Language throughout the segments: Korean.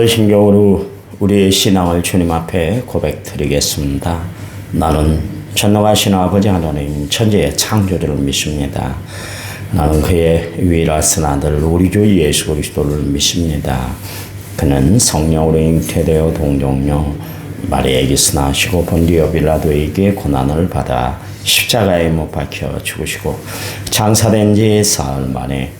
사도신경으로 우리의 신앙을 주님 앞에 고백드리겠습니다. 나는 전능하신 아버지 하나님 천지의 창조주를 믿습니다. 나는 그의 유일하신 아들 우리 주 예수 그리스도를 믿습니다. 그는 성령으로 잉태되어 동정녀 마리아 에게서 나시고 본디오 빌라도에게 고난을 받아 십자가에 못 박혀 죽으시고 장사된 지 사흘 만에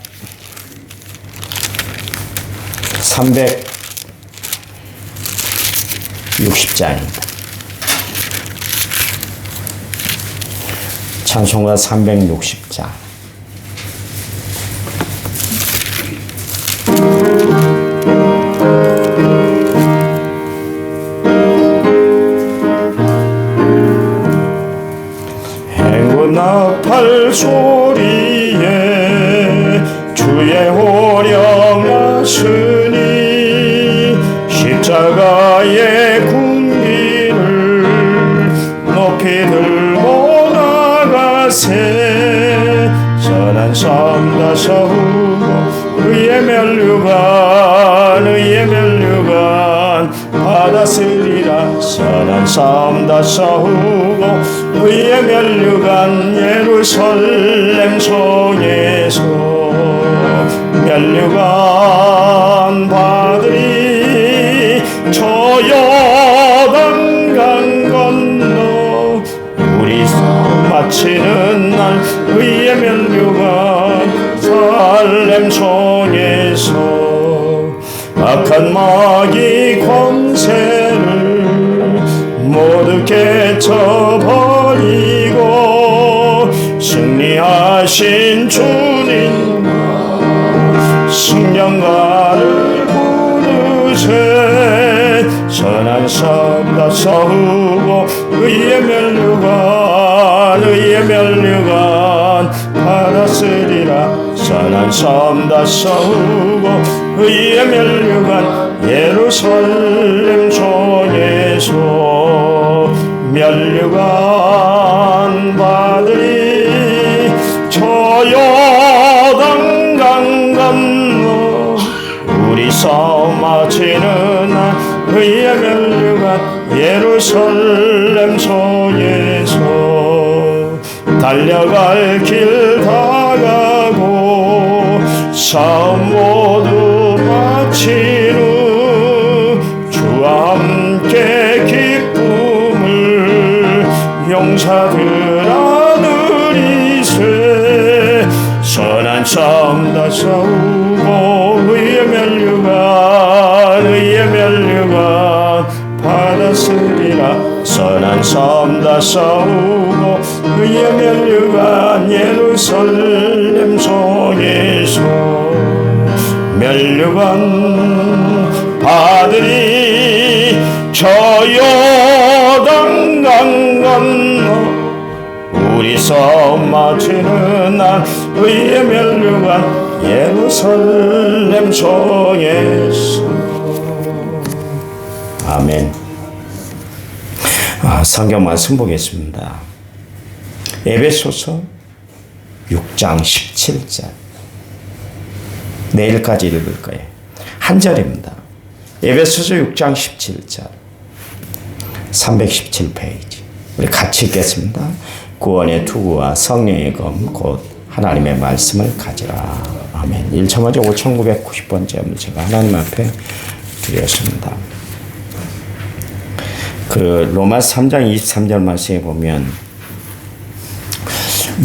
360장입니다. 찬송가 360장. 행운 나팔 소 받았으리라 선한 삶 다사후고 의의 멸류관 예루살렘 성에서 멸류관 받으리 저 여당 강 건너 우리 싸움 마치는 날 의의 멸류관 살렘 성에서 악한 마귀 모두 깨쳐버리고 승리하신 주님 승령가를 부르세. 선한 삶다 서우고 의의 멸류관 의의 멸류관 받았으리라. 선한 삶다 서우고 의의 멸류관 예루살렘 종에서 멸류관 받으리 저 여당 강 건너 우리 싸움 마치는 날 의의 멸류관 예루살렘 성에서 달려갈 길 다가고 싸움 모두 선한 싸움 다 싸우고 의의 멸류관 예루살렘 성에서 멸류관 받으리 저 여당 강 건너 우리 싸움 마치는 날 의의 멸류관 예루살렘 성에서. 아멘 아, 성경 말씀 보겠습니다. 에베소서 6장 17절. 내일까지 읽을 거예요. 한 절입니다. 에베소서 6장 17절. 317페이지. 우리 같이 읽겠습니다. 구원의 투구와 성령의 검 곧 하나님의 말씀을 가지라. 아멘. 1차 먼저 5990번째 제가 하나님 앞에 드렸습니다. 그 로마 3장 23절 말씀에 보면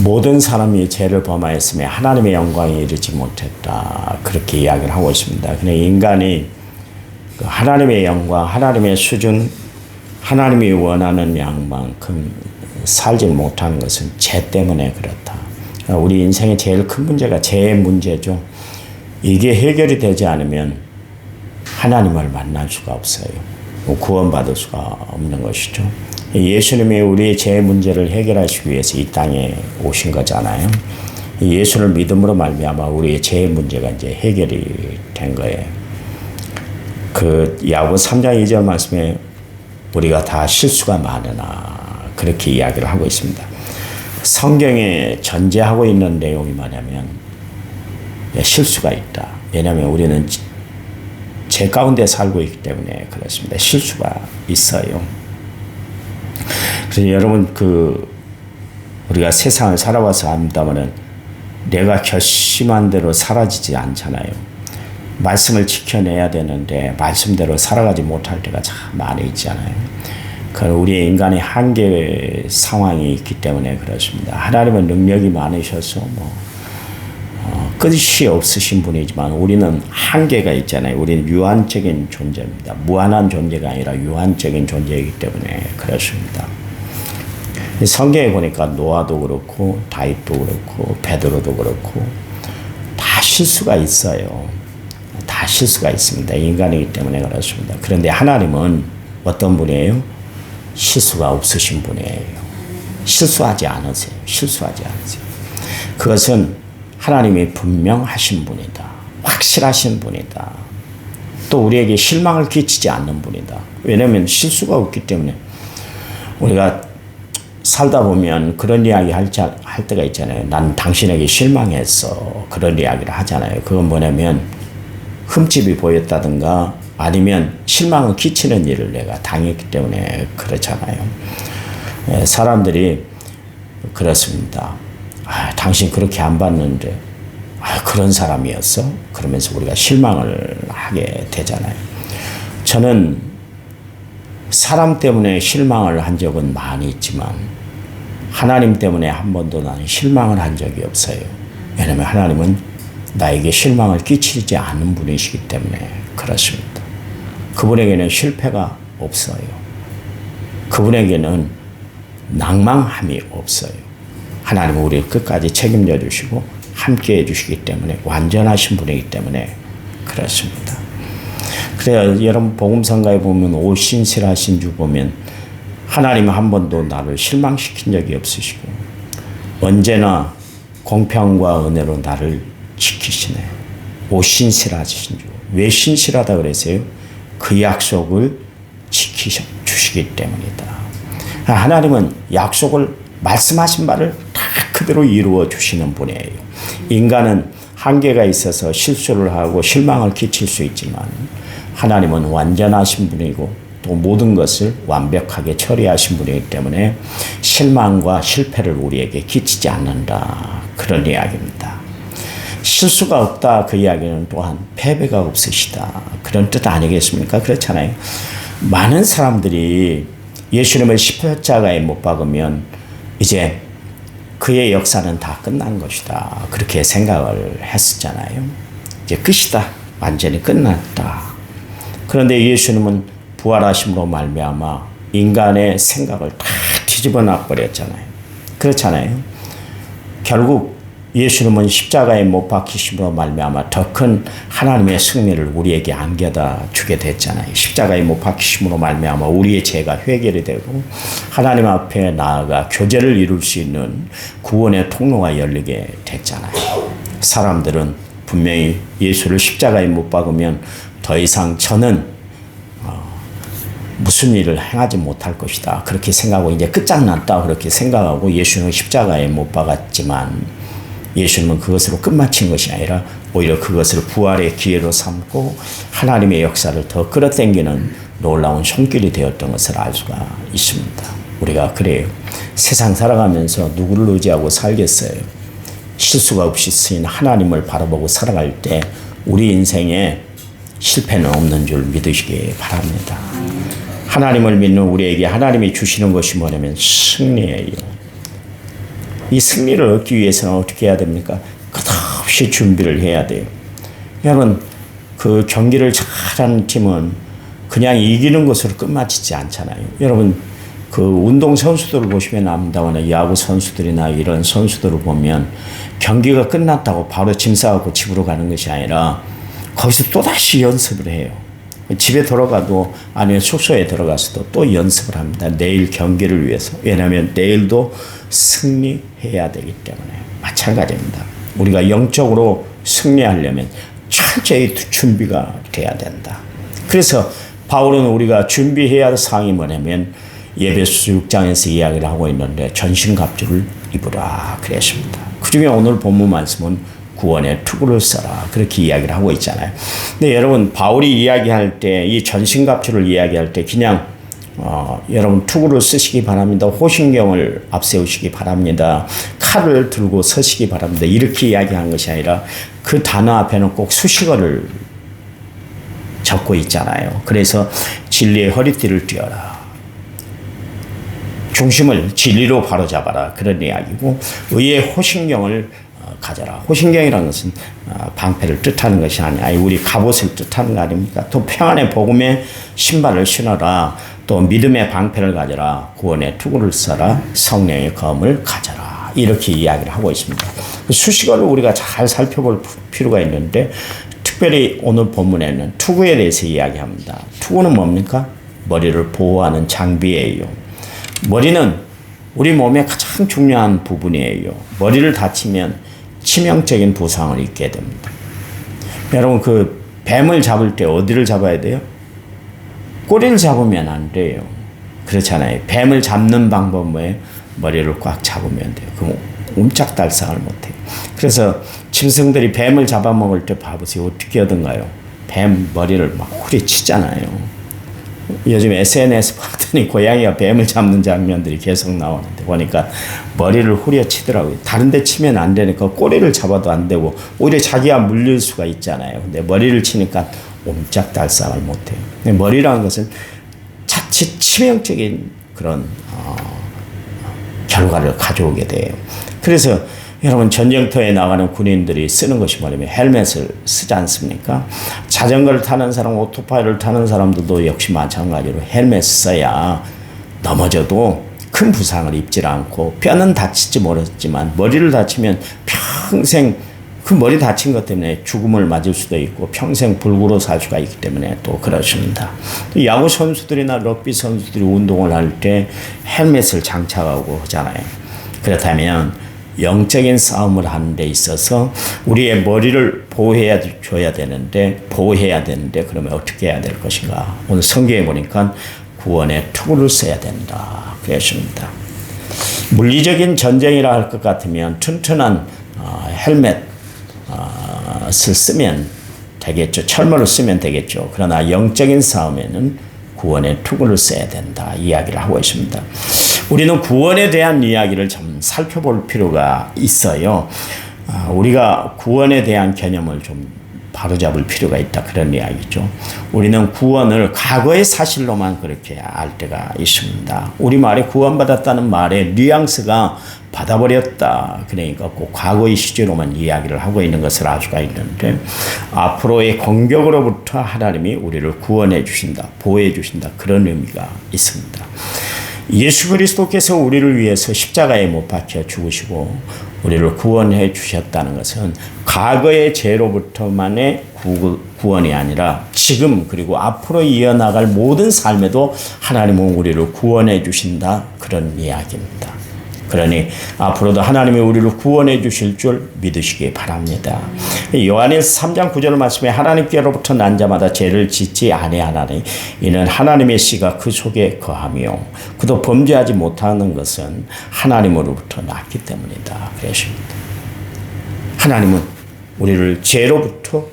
모든 사람이 죄를 범하였으며 하나님의 영광에 이르지 못했다. 그렇게 이야기를 하고 있습니다. 그냥 인간이 그 하나님의 영광, 하나님의 수준, 하나님이 원하는 양만큼 살지 못하는 것은 죄 때문에 그렇다. 우리 인생의 제일 큰 문제가 죄의 문제죠. 이게 해결이 되지 않으면 하나님을 만날 수가 없어요. 구원받을 수가 없는 것이죠. 예수님이 우리의 죄 문제를 해결하시기 위해서 이 땅에 오신 거잖아요. 예수를 믿음으로 말미암아 우리의 죄 문제가 이제 해결이 된 거예요. 그 야고 3장 2절 말씀에 우리가 다 실수가 많으나 그렇게 이야기를 하고 있습니다. 성경에 전제하고 있는 내용이 뭐냐면 실수가 있다. 왜냐하면 우리는 제 가운데 살고 있기 때문에 그렇습니다. 실수가 있어요. 그래서 여러분 그 우리가 세상을 살아와서 압니다만은 내가 결심한 대로 사라지지 않잖아요. 말씀을 지켜내야 되는데 말씀대로 살아가지 못할 때가 참 많이 있잖아요. 그 우리의 인간의 한계 상황이 있기 때문에 그렇습니다. 하나님은 능력이 많으셔서 뭐 어, 끝이 없으신 분이지만 우리는 한계가 있잖아요. 우리는 유한적인 존재입니다. 무한한 존재가 아니라 유한적인 존재이기 때문에 그렇습니다. 성경에 보니까 노아도 그렇고 다윗도 그렇고 베드로도 그렇고 다 실수가 있어요. 다 실수가 있습니다. 인간이기 때문에 그렇습니다. 그런데 하나님은 어떤 분이에요? 실수가 없으신 분이에요. 실수하지 않으세요. 실수하지 않으세요. 그것은 하나님이 분명하신 분이다. 확실하신 분이다. 또 우리에게 실망을 끼치지 않는 분이다. 왜냐하면 실수가 없기 때문에 우리가 살다 보면 그런 이야기 할, 자, 할 때가 있잖아요. 난 당신에게 실망했어. 그런 이야기를 하잖아요. 그건 뭐냐면 흠집이 보였다든가 아니면 실망을 끼치는 일을 내가 당했기 때문에 그렇잖아요. 예, 사람들이 그렇습니다. 아, 당신 그렇게 안 봤는데 아, 그런 사람이었어? 그러면서 우리가 실망을 하게 되잖아요. 저는 사람 때문에 실망을 한 적은 많이 있지만 하나님 때문에 한 번도 나는 실망을 한 적이 없어요. 왜냐하면 하나님은 나에게 실망을 끼치지 않는 분이시기 때문에 그렇습니다. 그분에게는 실패가 없어요. 그분에게는 낭망함이 없어요. 하나님은 우리를 끝까지 책임져 주시고 함께 해 주시기 때문에 완전하신 분이기 때문에 그렇습니다. 그래요. 여러분 복음성가에 보면 오신실하신 주 보면 하나님은 한 번도 나를 실망시킨 적이 없으시고 언제나 공평과 은혜로 나를 지키시네. 오신실하신 주. 왜 신실하다 그랬어요? 그 약속을 지키셔 주시기 때문이다. 하나님은 약속을 말씀하신 다 그대로 이루어 주시는 분이에요. 인간은 한계가 있어서 실수를 하고 실망을 끼칠 수 있지만 하나님은 완전하신 분이고 또 모든 것을 완벽하게 처리하신 분이기 때문에 실망과 실패를 우리에게 끼치지 않는다. 그런 이야기입니다. 실수가 없다 그 이야기는 또한 패배가 없으시다 그런 뜻 아니겠습니까? 그렇잖아요. 많은 사람들이 예수님을 십자가에 못 박으면 이제 그의 역사는 다 끝난 것이다 그렇게 생각을 했었잖아요. 이제 끝이다 완전히 끝났다. 그런데 예수님은 부활하심으로 말미암아 인간의 생각을 다 뒤집어 놔 버렸잖아요. 그렇잖아요. 결국 예수님은 십자가에 못 박히심으로 말미암아 더 큰 하나님의 승리를 우리에게 안겨다 주게 됐잖아요. 십자가에 못 박히심으로 말미암아 우리의 죄가 회개이 되고 하나님 앞에 나아가 교제를 이룰 수 있는 구원의 통로가 열리게 됐잖아요. 사람들은 분명히 예수를 십자가에 못 박으면 더 이상 저는 어, 무슨 일을 행하지 못할 것이다. 그렇게 생각하고 이제 끝장났다. 그렇게 생각하고 예수는 십자가에 못 박았지만 예수님은 그것으로 끝마친 것이 아니라 오히려 그것을 부활의 기회로 삼고 하나님의 역사를 더 끌어당기는 놀라운 손길이 되었던 것을 알 수가 있습니다. 우리가 그래요. 세상 살아가면서 누구를 의지하고 살겠어요. 실수가 없이 쓰인 하나님을 바라보고 살아갈 때 우리 인생에 실패는 없는 줄 믿으시기 바랍니다. 하나님을 믿는 우리에게 하나님이 주시는 것이 뭐냐면 승리예요. 이 승리를 얻기 위해서는 어떻게 해야 됩니까? 끝없이 준비를 해야 돼요. 여러분, 그 경기를 잘하는 팀은 그냥 이기는 것으로 끝마치지 않잖아요. 여러분, 그 운동 선수들을 보시면 압니다만 야구 선수들이나 이런 선수들을 보면 경기가 끝났다고 바로 짐 싸고 집으로 가는 것이 아니라 거기서 또다시 연습을 해요. 집에 들어가도 아니면 숙소에 들어가서도 또 연습을 합니다. 내일 경기를 위해서. 왜냐하면 내일도 승리해야 되기 때문에 마찬가지입니다. 우리가 영적으로 승리하려면 철저히 준비가 돼야 된다. 그래서 바울은 우리가 준비해야 할 사항이 뭐냐면 예배수 6장에서 이야기를 하고 있는데 전신갑주를 입으라 그랬습니다. 그 중에 오늘 본문 말씀은 구원의 투구를 써라 그렇게 이야기를 하고 있잖아요. 근데 여러분 바울이 이야기할 때 이 전신갑주를 이야기할 때 그냥 어, 여러분 투구를 쓰시기 바랍니다. 호신경을 앞세우시기 바랍니다. 칼을 들고 서시기 바랍니다. 이렇게 이야기한 것이 아니라 그 단어 앞에는 꼭 수식어를 적고 있잖아요. 그래서 진리의 허리띠를 띄어라. 중심을 진리로 바로잡아라. 그런 이야기고 의의 호신경을 어, 가져라. 호신경이라는 것은 어, 방패를 뜻하는 것이 아니야. 우리 갑옷을 뜻하는 거 아닙니까? 또 평안의 복음의 신발을 신어라. 또 믿음의 방패를 가져라. 구원의 투구를 써라. 성령의 검을 가져라. 이렇게 이야기를 하고 있습니다. 수식어를 우리가 잘 살펴볼 필요가 있는데 특별히 오늘 본문에는 투구에 대해서 이야기합니다. 투구는 뭡니까? 머리를 보호하는 장비예요. 머리는 우리 몸의 가장 중요한 부분이에요. 머리를 다치면 치명적인 부상을 입게 됩니다. 여러분 그 뱀을 잡을 때 어디를 잡아야 돼요? 꼬리를 잡으면 안 돼요. 그렇잖아요. 뱀을 잡는 방법 뭐예요? 머리를 꽉 잡으면 돼요. 그럼 옴짝달싹을 못해요. 그래서 짐승들이 뱀을 잡아먹을 때 봐보세요. 어떻게 하던가요? 뱀 머리를 막 후려치잖아요. 요즘 SNS 봤더니 고양이가 뱀을 잡는 장면들이 계속 나오는데 보니까 머리를 후려치더라고요. 다른 데 치면 안 되니까 꼬리를 잡아도 안 되고 오히려 자기가 물릴 수가 있잖아요. 근데 머리를 치니까 옴짝달싹을 못해요. 머리라는 것은 자칫 치명적인 그런 어, 결과를 가져오게 돼요. 그래서 여러분 전쟁터에 나가는 군인들이 쓰는 것이 뭐냐면 헬멧을 쓰지 않습니까? 자전거를 타는 사람, 오토바이를 타는 사람들도 역시 마찬가지로 헬멧 써야 넘어져도 큰 부상을 입지 않고 뼈는 다치지 못했지만 머리를 다치면 평생 그 머리 다친 것 때문에 죽음을 맞을 수도 있고 평생 불구로 살 수가 있기 때문에 또 그렇습니다. 또 야구 선수들이나 럭비 선수들이 운동을 할 때 헬멧을 장착하고 하잖아요. 그렇다면 영적인 싸움을 하는 데 있어서 우리의 머리를 보호해야 줘야 되는데 보호해야 되는데 그러면 어떻게 해야 될 것인가? 오늘 성경에 보니까 구원의 투구를 써야 된다. 그랬습니다. 물리적인 전쟁이라 할 것 같으면 튼튼한 어, 헬멧 어, 쓰면 되겠죠. 철모를 쓰면 되겠죠. 그러나 영적인 싸움에는 구원의 투구를 써야 된다. 이야기를 하고 있습니다. 우리는 구원에 대한 이야기를 좀 살펴볼 필요가 있어요. 아, 우리가 구원에 대한 개념을 좀 바로잡을 필요가 있다 그런 이야기죠. 우리는 구원을 과거의 사실로만 그렇게 알 때가 있습니다. 우리 말에 구원받았다는 말의 뉘앙스가 받아버렸다. 그러니까 꼭 과거의 시제로만 이야기를 하고 있는 것을 알 수가 있는데 앞으로의 공격으로부터 하나님이 우리를 구원해 주신다, 보호해 주신다 그런 의미가 있습니다. 예수 그리스도께서 우리를 위해서 십자가에 못 박혀 죽으시고 우리를 구원해 주셨다는 것은 과거의 죄로부터만의 구원이 아니라 지금 그리고 앞으로 이어나갈 모든 삶에도 하나님은 우리를 구원해 주신다 그런 이야기입니다. 그러니 앞으로도 하나님이 우리를 구원해 주실 줄 믿으시기 바랍니다. 요한일서 3장 9절 말씀에 하나님께로부터 난 자마다 죄를 짓지 아니하나니 이는 하나님의 씨가 그 속에 거하며 그도 범죄하지 못하는 것은 하나님으로부터 났기 때문이다. 그랬습니다. 하나님은 우리를 죄로부터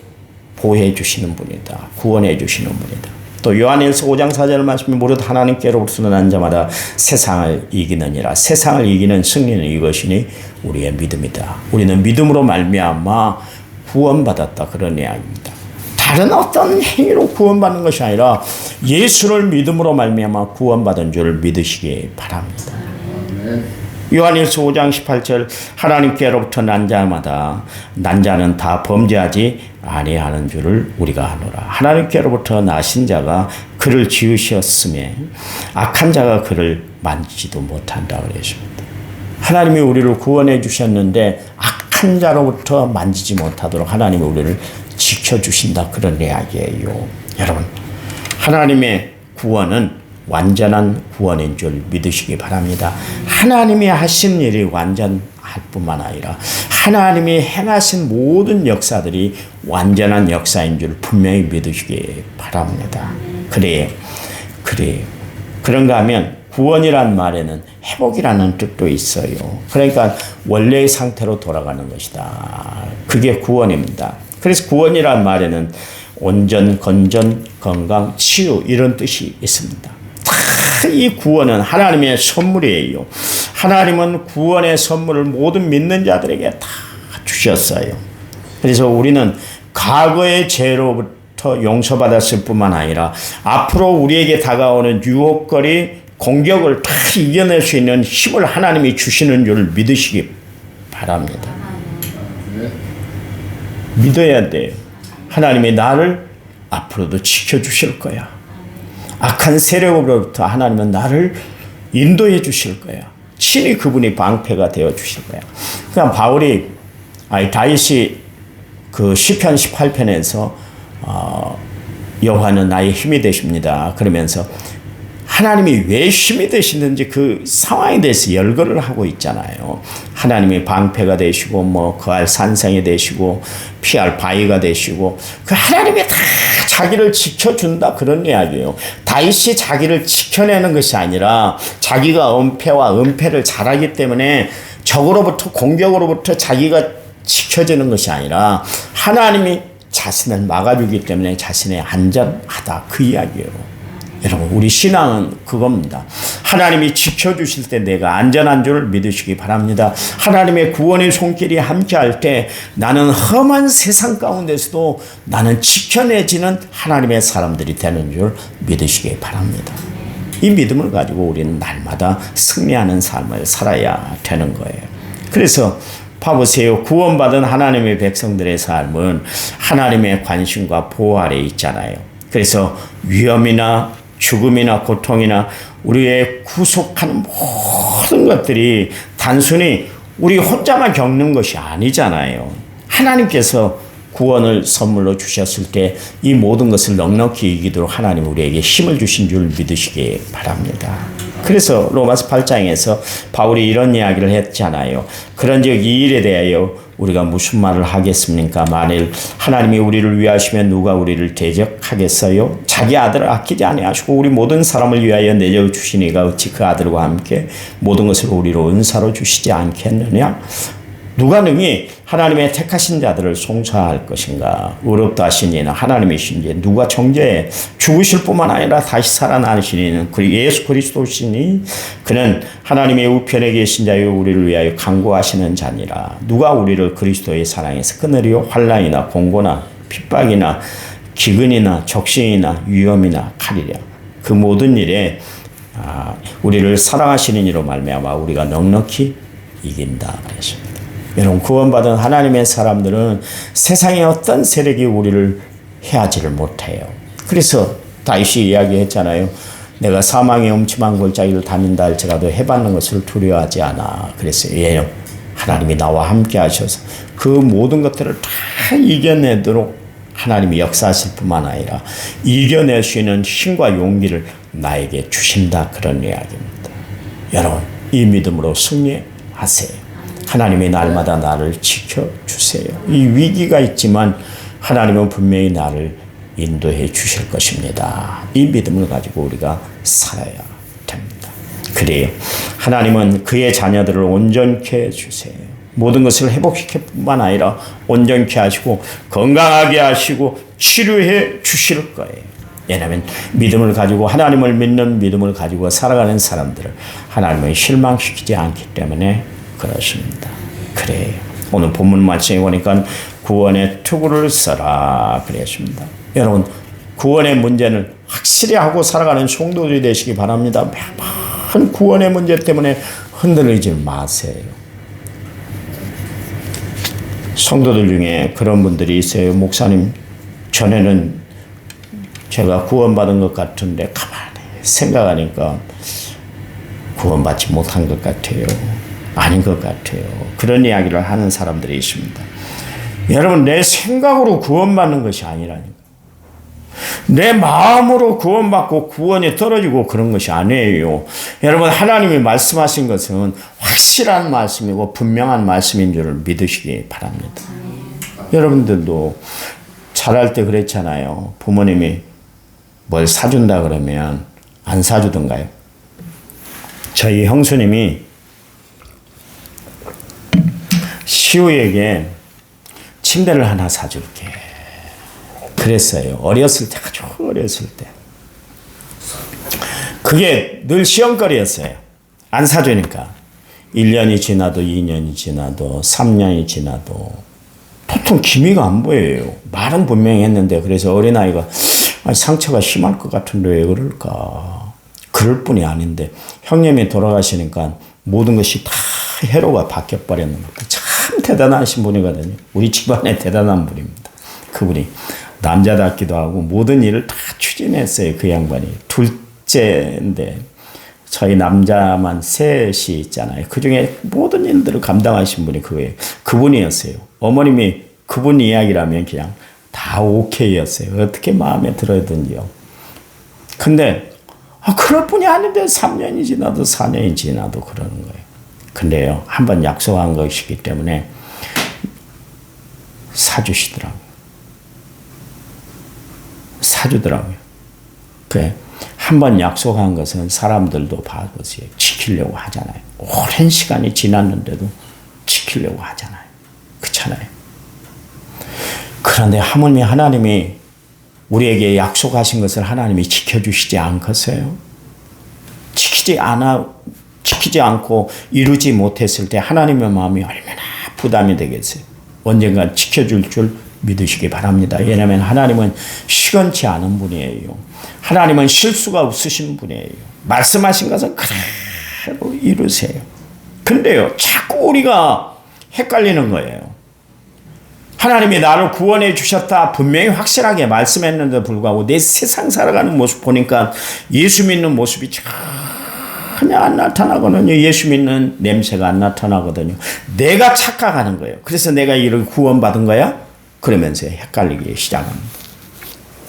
보호해 주시는 분이다. 구원해 주시는 분이다. 또 요한일서 5장 4절 말씀에 무릇 하나님께로부터 난 자마다 세상을 이기느니라. 세상을 이기는 승리는 이것이니 우리의 믿음이다. 우리는 믿음으로 말미암아 구원받았다 그런 이야기입니다. 다른 어떤 행위로 구원받는 것이 아니라 예수를 믿음으로 말미암아 구원받은 줄 믿으시기 바랍니다. 요한일서 5장 18절 하나님께로부터 난 자마다 난 자는 다 범죄하지 아니하는 줄을 우리가 아노라. 하나님께로부터 나신 자가 그를 지으셨음에 악한 자가 그를 만지지도 못한다 그랬습니다. 하나님이 우리를 구원해 주셨는데 악한 자로부터 만지지 못하도록 하나님이 우리를 지켜주신다 그런 이야기예요. 여러분 하나님의 구원은 완전한 구원인 줄 믿으시기 바랍니다. 하나님이 하신 일이 완전할 뿐만 아니라 하나님이 행하신 모든 역사들이 완전한 역사인 줄 분명히 믿으시기 바랍니다. 그래요. 그래요. 그런가 하면 구원이란 말에는 회복이라는 뜻도 있어요. 그러니까 원래의 상태로 돌아가는 것이다. 그게 구원입니다. 그래서 구원이란 말에는 온전, 건전, 건강, 치유 이런 뜻이 있습니다. 이 구원은 하나님의 선물이에요. 하나님은 구원의 선물을 모든 믿는 자들에게 다 주셨어요. 그래서 우리는 과거의 죄로부터 용서받았을 뿐만 아니라 앞으로 우리에게 다가오는 유혹거리, 공격을 다 이겨낼 수 있는 힘을 하나님이 주시는 줄 믿으시기 바랍니다. 믿어야 돼요. 하나님이 나를 앞으로도 지켜주실 거야. 악한 세력으로부터 하나님은 나를 인도해 주실 거야. 친히 그분이 방패가 되어 주실 거야. 그냥 바울이 아니 다윗이 그 시편 18편에서 어, 여호와는 나의 힘이 되십니다. 그러면서 하나님이 왜 힘이 되시는지 그 상황에 대해서 열거를 하고 있잖아요. 하나님이 방패가 되시고 뭐 거할 산성이 되시고 피할 바위가 되시고 그 하나님이 다 자기를 지켜준다 그런 이야기예요. 다윗이 자기를 지켜내는 것이 아니라 자기가 은폐와 은폐를 잘하기 때문에 적으로부터 공격으로부터 자기가 지켜지는 것이 아니라 하나님이 자신을 막아주기 때문에 자신의 안전하다 그 이야기예요. 여러분 우리 신앙은 그겁니다. 하나님이 지켜주실 때 내가 안전한 줄 믿으시기 바랍니다. 하나님의 구원의 손길이 함께할 때 나는 험한 세상 가운데서도 나는 지켜내지는 하나님의 사람들이 되는 줄 믿으시기 바랍니다. 이 믿음을 가지고 우리는 날마다 승리하는 삶을 살아야 되는 거예요. 그래서 봐보세요. 구원받은 하나님의 백성들의 삶은 하나님의 관심과 보호 아래 있잖아요. 그래서 위험이나 죽음이나 고통이나 우리의 구속하는 모든 것들이 단순히 우리 혼자만 겪는 것이 아니잖아요. 하나님께서 구원을 선물로 주셨을 때 이 모든 것을 넉넉히 이기도록 하나님 우리에게 힘을 주신 줄 믿으시기 바랍니다. 그래서 로마서 8장에서 바울이 이런 이야기를 했잖아요. 그런즉 이 일에 대하여 우리가 무슨 말을 하겠습니까? 만일 하나님이 우리를 위하시면 누가 우리를 대적하겠어요? 자기 아들을 아끼지 아니하시고 우리 모든 사람을 위하여 내려 주시니가 어찌 그 아들과 함께 모든 것을 우리로 은사로 주시지 않겠느냐? 누가 능히 하나님의 택하신 자들을 송사할 것인가? 의롭다 하시니는 하나님이신지 누가 정죄해 죽으실 뿐만 아니라 다시 살아나시니는 그 예수 그리스도시니 그는 하나님의 우편에 계신 자여 우리를 위하여 강구하시는 자니라. 누가 우리를 그리스도의 사랑에서 끊으리요? 환란이나 공고나 핍박이나 기근이나 적신이나 위험이나 칼이랴. 그 모든 일에 아, 우리를 사랑하시는 이로 말미암아 우리가 넉넉히 이긴다 그랬습니다. 여러분 구원받은 하나님의 사람들은 세상의 어떤 세력이 우리를 해하지를 못해요. 그래서 다윗이 이야기했잖아요. 내가 사망의 음침한 골짜기를 다닌다 할지라도 해받는 것을 두려워하지 않아. 그래서 예, 하나님이 나와 함께 하셔서 그 모든 것들을 다 이겨내도록 하나님이 역사하실 뿐만 아니라 이겨낼 수 있는 힘과 용기를 나에게 주신다 그런 이야기입니다. 여러분 이 믿음으로 승리하세요. 하나님의 날마다 나를 지켜주세요. 이 위기가 있지만 하나님은 분명히 나를 인도해 주실 것입니다. 이 믿음을 가지고 우리가 살아야 됩니다. 그래요. 하나님은 그의 자녀들을 온전케 해주세요. 모든 것을 회복시킬 뿐만 아니라 온전케 하시고 건강하게 하시고 치료해 주실 거예요. 왜냐하면 믿음을 가지고 하나님을 믿는 믿음을 가지고 살아가는 사람들을 하나님은 실망시키지 않기 때문에 그러십니다. 그래요. 오늘 본문 말씀에 보니까 구원의 투구를 써라 그랬습니다. 여러분 구원의 문제는 확실히 하고 살아가는 성도들이 되시기 바랍니다. 매번 구원의 문제 때문에 흔들리지 마세요. 성도들 중에 그런 분들이 있어요. 목사님, 전에는 제가 구원받은 것 같은데 가만히 생각하니까 구원받지 못한 것 같아요. 아닌 것 같아요. 그런 이야기를 하는 사람들이 있습니다. 여러분, 내 생각으로 구원받는 것이 아니라니까. 내 마음으로 구원받고 구원이 떨어지고 그런 것이 아니에요. 여러분 하나님이 말씀하신 것은 확실한 말씀이고 분명한 말씀인 줄을 믿으시기 바랍니다. 여러분들도 잘할 때 그랬잖아요. 부모님이 뭘 사준다 그러면 안 사주던가요? 저희 형수님이 시우에게 침대를 하나 사줄게. 그랬어요. 어렸을 때, 아주 어렸을 때. 그게 늘 시험거리였어요. 안 사주니까. 1년이 지나도 2년이 지나도 3년이 지나도 보통 기미가 안 보여요. 말은 분명히 했는데 그래서 어린아이가 상처가 심할 것 같은데 왜 그럴까. 그럴 뿐이 아닌데 형님이 돌아가시니까 모든 것이 다 해로가 바뀌어버렸는 겁니다. 참 대단하신 분이거든요. 우리 집안의 대단한 분입니다. 그분이 남자답기도 하고 모든 일을 다 추진했어요. 그 양반이. 둘째인데 저희 남자만 셋이 있잖아요. 그 중에 모든 일들을 감당하신 분이 그거예요. 그분이었어요. 어머님이 그분 이야기라면 그냥 다 오케이였어요. 어떻게 마음에 들어든지요. 근데 아, 그럴 뿐이 아닌데 3년이 지나도 4년이 지나도 그러는 거예요. 근데요, 한 번 약속한 것이기 때문에 사주시더라고요. 사주더라고요. 그래. 한 번 약속한 것은 사람들도 봐보세요. 지키려고 하잖아요. 오랜 시간이 지났는데도 지키려고 하잖아요. 그렇잖아요. 그런데 하물며 하나님이 우리에게 약속하신 것을 하나님이 지켜주시지 않겠어요? 지키지 않아, 지키지 않고 이루지 못했을 때 하나님의 마음이 얼마나 부담이 되겠어요? 언젠가 지켜줄 줄 믿으시기 바랍니다. 왜냐하면 하나님은 시건치 않은 분이에요. 하나님은 실수가 없으신 분이에요. 말씀하신 것은 그대로 이루세요. 근데요, 자꾸 우리가 헷갈리는 거예요. 하나님이 나를 구원해 주셨다 분명히 확실하게 말씀했는데 불구하고 내 세상 살아가는 모습 보니까 예수 믿는 모습이 전혀 안 나타나거든요. 예수 믿는 냄새가 안 나타나거든요. 내가 착각하는 거예요. 그래서 내가 이를 구원받은 거야? 그러면서 헷갈리기 시작합니다.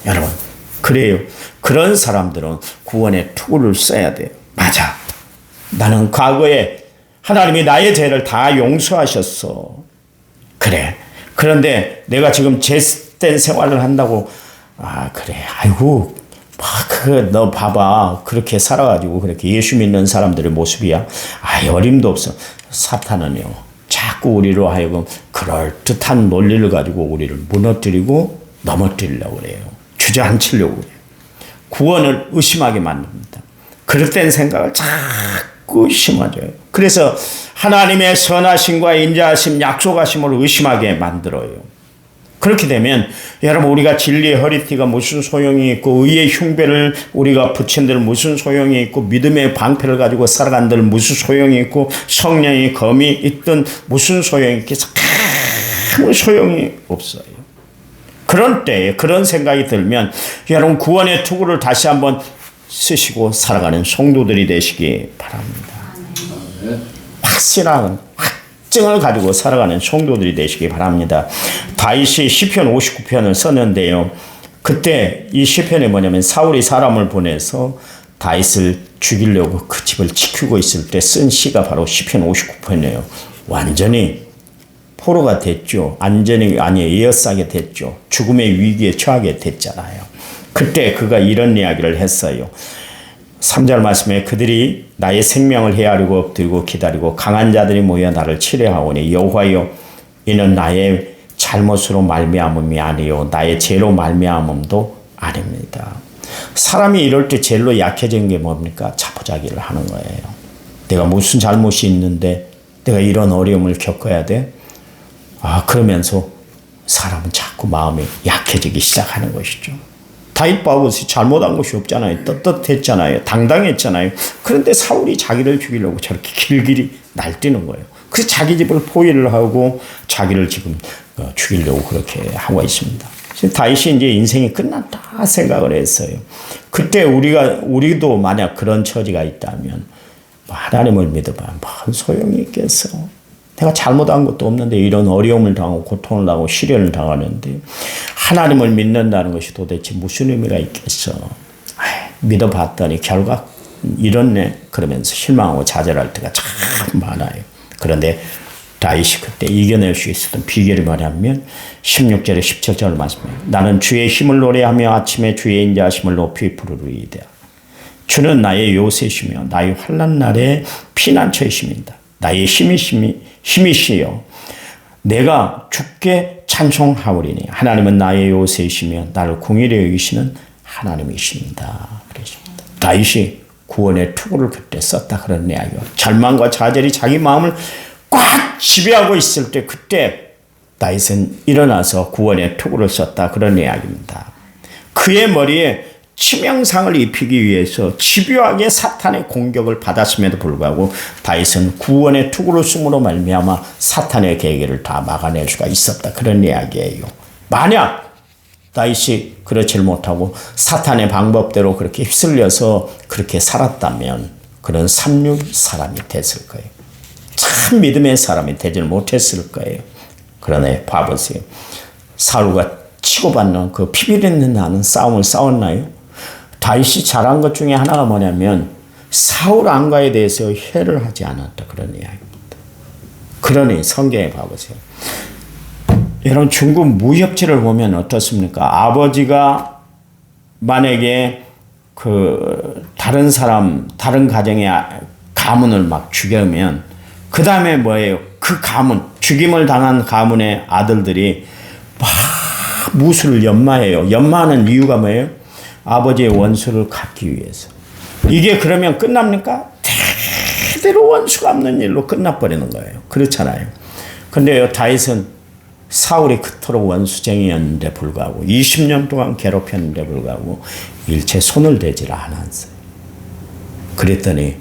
여러분, 그래요. 그런 사람들은 구원의 투구를 써야 돼요. 맞아. 나는 과거에 하나님이 나의 죄를 다 용서하셨어. 그래. 그런데 내가 지금 제된 생활을 한다고 아 그래 아이고 그너 봐봐. 그렇게 살아가지고 그렇게 예수 믿는 사람들의 모습이야. 아 어림도 없어. 사탄은요 자꾸 우리로 하여금 그럴 듯한 논리를 가지고 우리를 무너뜨리고 넘어뜨리려고 그래요. 주저앉히려고 그래요. 구원을 의심하게 만듭니다. 그릇된 생각을 자꾸 심어줘요 그래서 하나님의 선하심과 인자하심, 약속하심을 의심하게 만들어요. 그렇게 되면 여러분 우리가 진리의 허리띠가 무슨 소용이 있고 의의 흉배를 우리가 붙인들 무슨 소용이 있고 믿음의 방패를 가지고 살아간들 무슨 소용이 있고 성령의 검이 있든 무슨 소용이 있겠어 아무 소용이 없어요. 그런 때에 그런 생각이 들면 여러분 구원의 투구를 다시 한번 쓰시고 살아가는 성도들이 되시기 바랍니다. 확실한 확 증을 가지고 살아가는 성도들이 되시기 바랍니다. 다윗이 시편 59편을 썼는데요. 그때 이 시편이 뭐냐면 사울이 사람을 보내서 다윗을 죽이려고 그 집을 지키고 있을 때 쓴 시가 바로 시편 59편이에요. 완전히 포로가 됐죠. 안전이 아니 에어싸게 됐죠. 죽음의 위기에 처하게 됐잖아요. 그때 그가 이런 이야기를 했어요. 3절 말씀에 그들이 나의 생명을 헤아리고 엎드리고 기다리고 강한 자들이 모여 나를 치려하오니 여호와여 이는 나의 잘못으로 말미암음이 아니요 나의 죄로 말미암음도 아닙니다. 사람이 이럴 때 제일로 약해진 게 뭡니까? 자포자기를 하는 거예요. 내가 무슨 잘못이 있는데 내가 이런 어려움을 겪어야 돼? 아, 그러면서 사람은 자꾸 마음이 약해지기 시작하는 것이죠. 다윗 바울이 잘못한 것이 없잖아요. 떳떳했잖아요. 당당했잖아요. 그런데 사울이 자기를 죽이려고 저렇게 길길이 날뛰는 거예요. 그래서 자기 집을 포위를 하고 자기를 지금 어, 죽이려고 그렇게 하고 있습니다. 다윗이 이제 인생이 끝났다 생각을 했어요. 그때 우리가 우리도 만약 그런 처지가 있다면 하나님을 믿어봐 뭔 소용이 있겠어? 내가 잘못한 것도 없는데 이런 어려움을 당하고 고통을 당하고 시련을 당하는데 하나님을 믿는다는 것이 도대체 무슨 의미가 있겠어? 믿어봤더니 결과 이렇네 그러면서 실망하고 좌절할 때가 참 많아요. 그런데 다윗이 그때 이겨낼 수 있었던 비결이 뭐냐면 16절에 17절을 말씀해요. 나는 주의 힘을 노래하며 아침에 주의 인자하심을 높이 부르리이다. 주는 나의 요새시며 나의 환난 날에 피난처이십니다. 나의 힘이시미 힘이시요 내가 주께 찬송하오리니 하나님은 나의 요새이시며 나를 공의히 여기시는 하나님이십니다. 그러십니다. 다윗이 구원의 투구를 그때 썼다 그런 이야기요. 절망과 좌절이 자기 마음을 꽉 지배하고 있을 때 그때 다윗은 일어나서 구원의 투구를 썼다 그런 이야기입니다. 그의 머리에 치명상을 입히기 위해서 집요하게 사탄의 공격을 받았음에도 불구하고 다윗은 구원의 투구를 쓰므로 말미암아 사탄의 계획을 다 막아낼 수가 있었다 그런 이야기예요. 만약 다윗이 그렇지 못하고 사탄의 방법대로 그렇게 휩쓸려서 그렇게 살았다면 그런 삼육 사람이 됐을 거예요. 참 믿음의 사람이 되지 못했을 거예요. 그러네 봐보세요. 사울과 치고받는 그 피비린내 나는 싸움을 싸웠나요? 다윗이 잘한 것 중에 하나가 뭐냐면 사울 안가에 대해서 해를 하지 않았다 그런 이야기입니다. 그러니 성경에 봐보세요. 여러분 중국 무협지를 보면 어떻습니까? 아버지가 만약에 그 다른 사람 다른 가정의 가문을 막 죽여면 그 다음에 뭐예요? 그 가문 죽임을 당한 가문의 아들들이 막 무술을 연마해요. 연마하는 이유가 뭐예요? 아버지의 원수를 갚기 위해서. 이게 그러면 끝납니까? 대대로 원수 갚는 일로 끝나버리는 거예요. 그렇잖아요. 근데요, 다윗은 사울이 그토록 원수쟁이였는데 불구하고 20년 동안 괴롭혔는데 불구하고 일체 손을 대질 않았어요. 그랬더니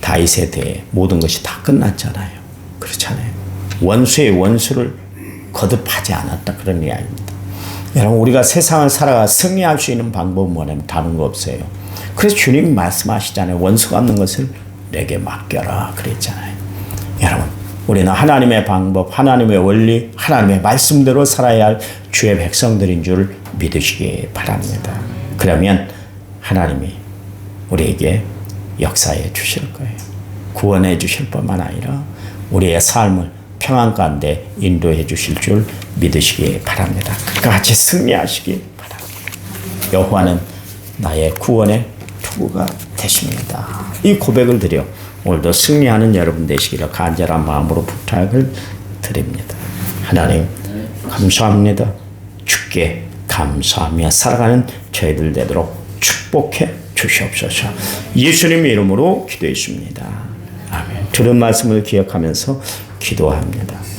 다윗에 대해 모든 것이 다 끝났잖아요. 그렇잖아요. 원수의 원수를 거듭하지 않았다 그런 이야기입니다. 여러분 우리가 세상을 살아가 승리할 수 있는 방법은 뭐냐면 다른 거 없어요. 그래서 주님 말씀하시잖아요. 원수가 없는 것을 내게 맡겨라 그랬잖아요. 여러분 우리는 하나님의 방법, 하나님의 원리, 하나님의 말씀대로 살아야 할 주의 백성들인 줄 믿으시기 바랍니다. 그러면 하나님이 우리에게 역사해 주실 거예요. 구원해 주실 뿐만 아니라 우리의 삶을 평안 가운데 인도해 주실 줄 믿으시기 바랍니다. 끝까지 승리하시기 바랍니다. 여호와는 나의 구원의 투구가 되십니다. 이 고백을 드려 오늘도 승리하는 여러분 되시기를 간절한 마음으로 부탁을 드립니다. 하나님 감사합니다. 주께 감사하며 살아가는 저희들 되도록 축복해 주시옵소서. 예수님의 이름으로 기도했습니다. 아멘. 들은 말씀을 기억하면서 기도합니다.